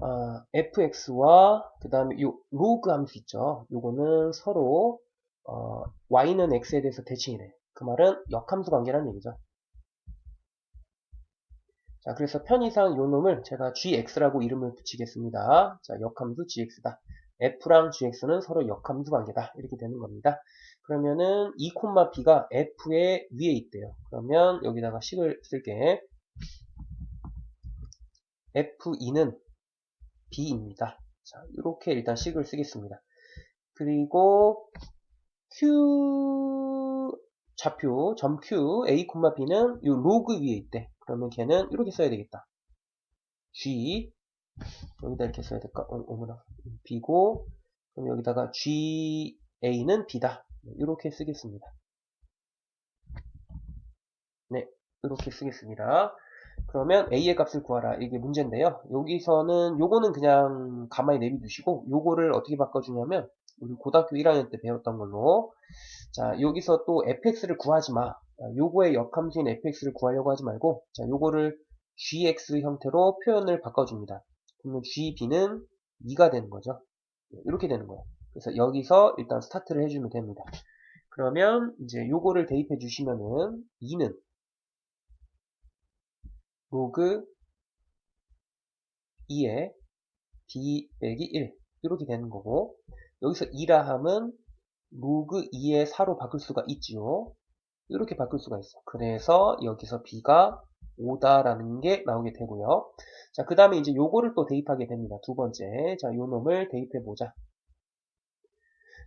아, fx와 그 다음에 요 로그 함수 있죠. 요거는 서로 어, y는 x에 대해서 대칭이래. 그 말은 역함수 관계라는 얘기죠. 자, 그래서 편의상 요 놈을 제가 gx라고 이름을 붙이겠습니다. 자, 역함수 gx다. f랑 gx는 서로 역함수 관계다. 이렇게 되는 겁니다. 그러면은 2, b가 f의 위에 있대요. 그러면 여기다가 식을 쓸게. f2는 b입니다. 자, 이렇게 일단 식을 쓰겠습니다. 그리고 q 좌표 점 q a, b는 이 로그 위에 있대. 그러면 걔는 이렇게 써야 되겠다. g 여기다 이렇게 써야 될까? 어, 어머나 b고 그럼 여기다가 ga는 b다. 이렇게 쓰겠습니다. 네, 이렇게 쓰겠습니다. 그러면 a의 값을 구하라. 이게 문제인데요. 여기서는 요거는 그냥 가만히 내비두시고 요거를 어떻게 바꿔주냐면 우리 고등학교 1학년 때 배웠던 걸로 자 여기서 또 fx를 구하지 마. 요거의 역함수인 fx를 구하려고 하지 말고 자 요거를 gx 형태로 표현을 바꿔줍니다. 그러면 gb는 2가 되는 거죠. 이렇게 되는 거예요. 그래서 여기서 일단 스타트를 해주면 됩니다. 그러면 이제 요거를 대입해 주시면은 2는 로그 2에 b 빼기 1 이렇게 되는 거고 여기서 2라 함은 로그 2의 4로 바꿀 수가 있지요. 이렇게 바꿀 수가 있어. 그래서 여기서 b가 5다라는 게 나오게 되고요. 자, 그 다음에 이제 요거를 또 대입하게 됩니다. 두 번째. 자, 요 놈을 대입해 보자.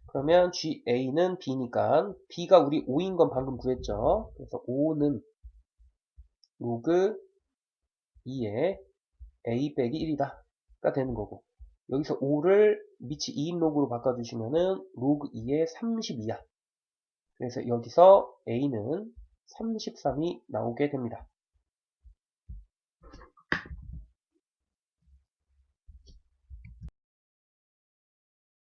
그러면 GA는 B니까 B가 우리 5인 건 방금 구했죠. 그래서 5는 로그 2에 A 빼기 1이다. 가 되는 거고. 여기서 5를 미치 2인 로그로 바꿔주시면은 로그 2에 32야. 그래서 여기서 A는 33이 나오게 됩니다.